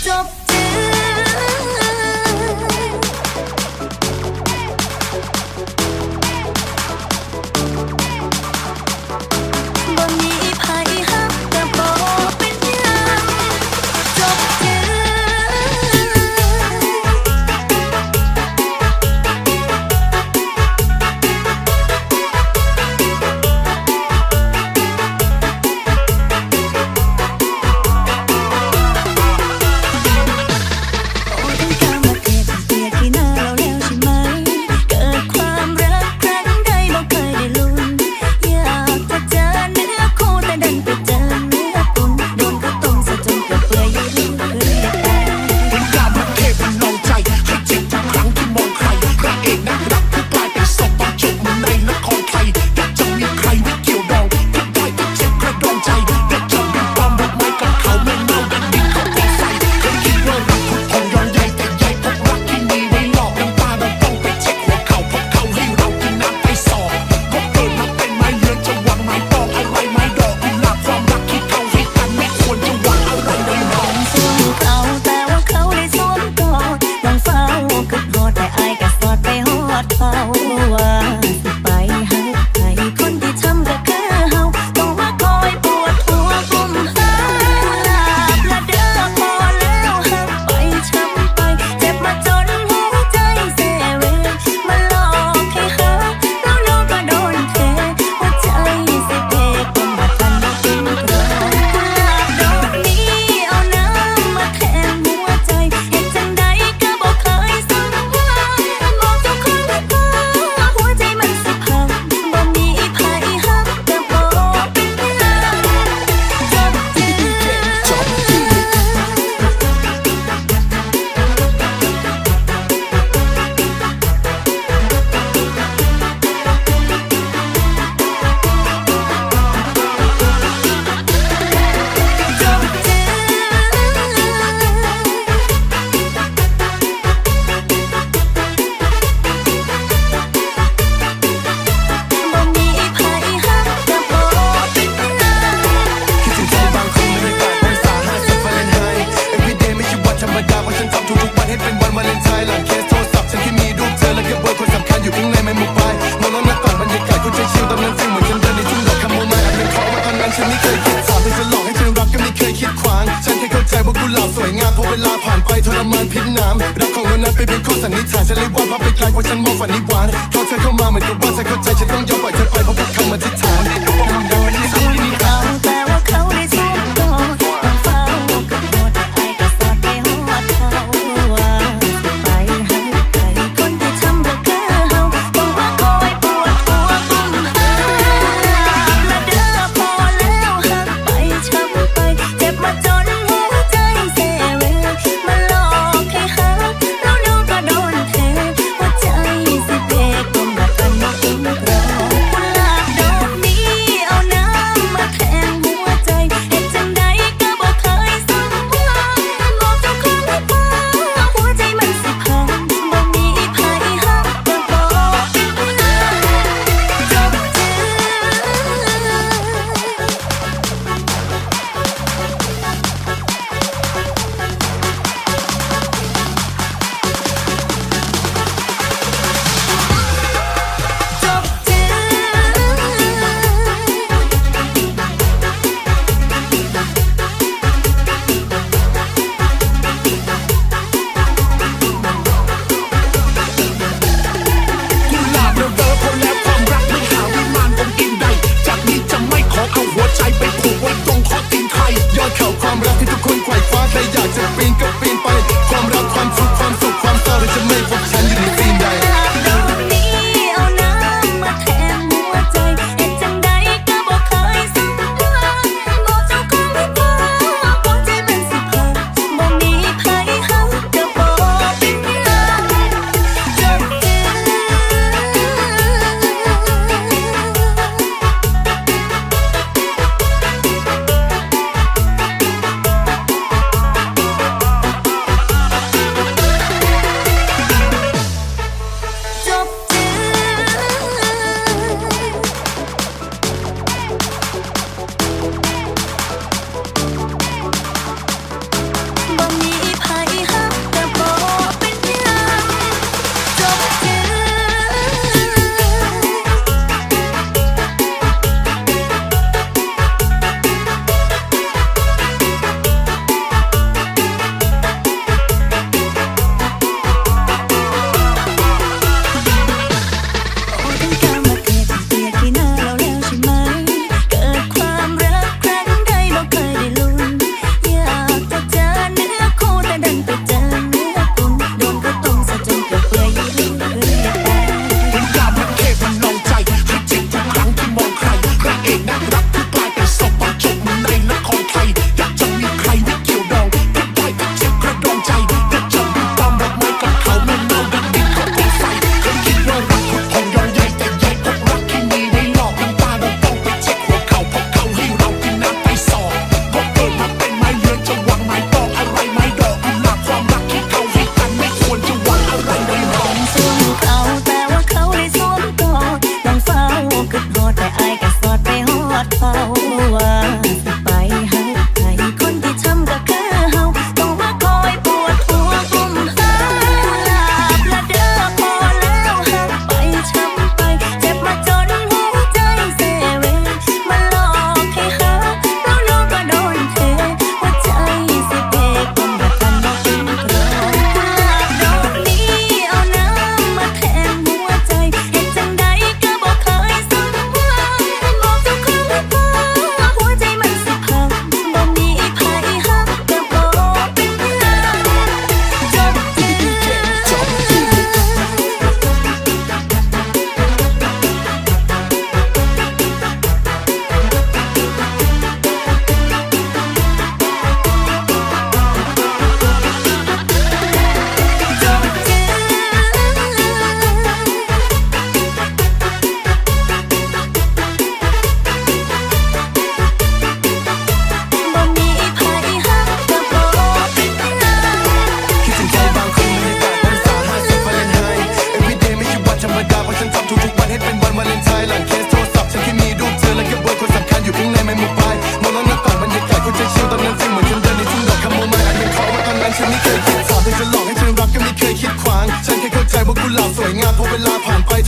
Stop ันนิทานฉันเลยว่ามาไปไกลเพราะฉันมองฝันนิวานเพรเธอเข้ามาเหมือนกับว่าเธอเข้าใจฉันต้องยอม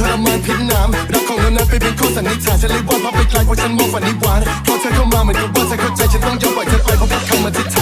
ทรมานพิษน้ำรักของเรานั้นไปเป็นข้อสันนิษฐานฉันเลยว่าเพราะไปไกลเพราะฉันมองฝันนิวานพอเธอเข้ามาเหมือนกับว่าเธอเข้าใจฉันต้องยอมปล่อยเธอไปเพราะเพัดคำมาทิศท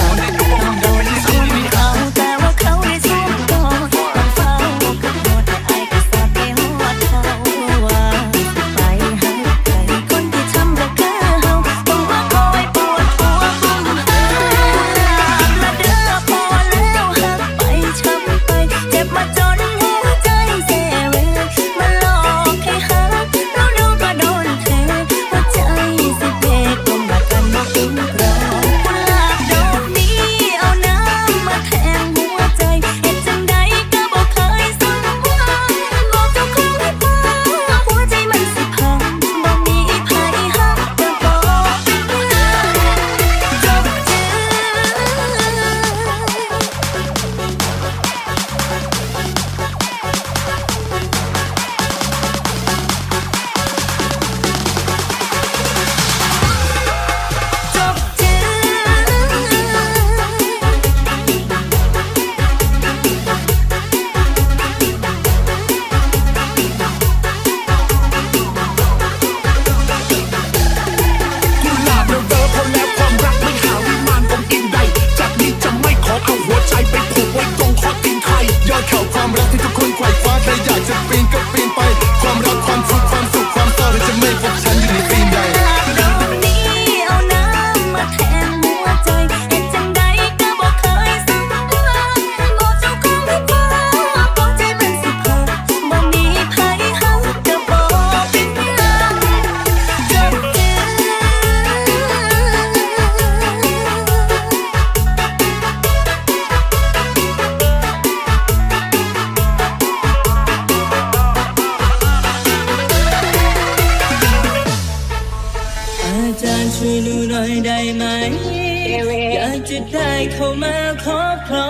าง อยากจะได้เข้ามาครอบครอ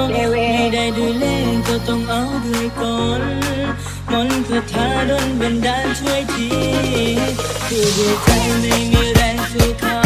งไม่ได้ด้วยเล่นก็ต้องเอาด้วยก่อนมนต์คาถาดนบันดาลช่วยทีคือด้วยใจไม่มีแรงสู้เขา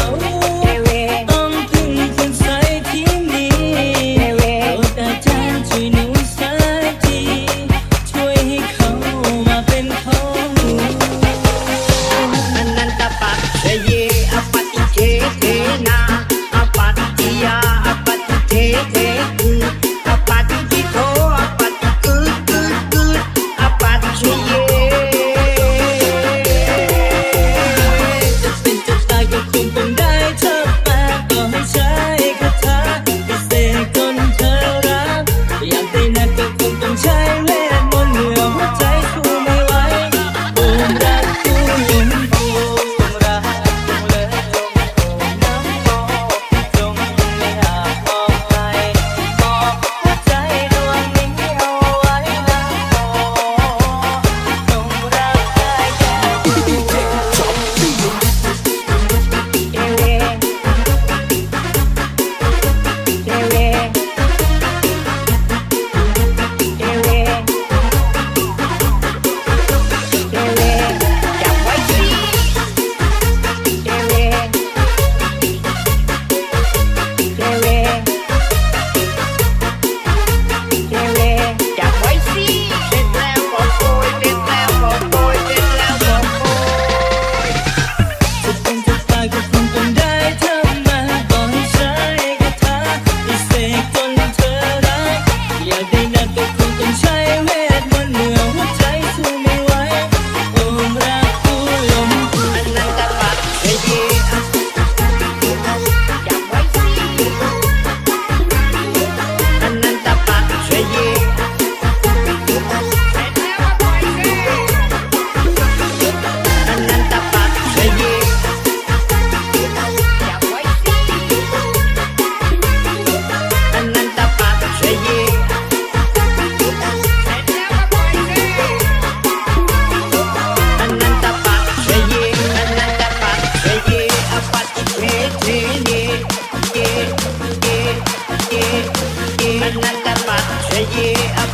yeah, yeah, yeah,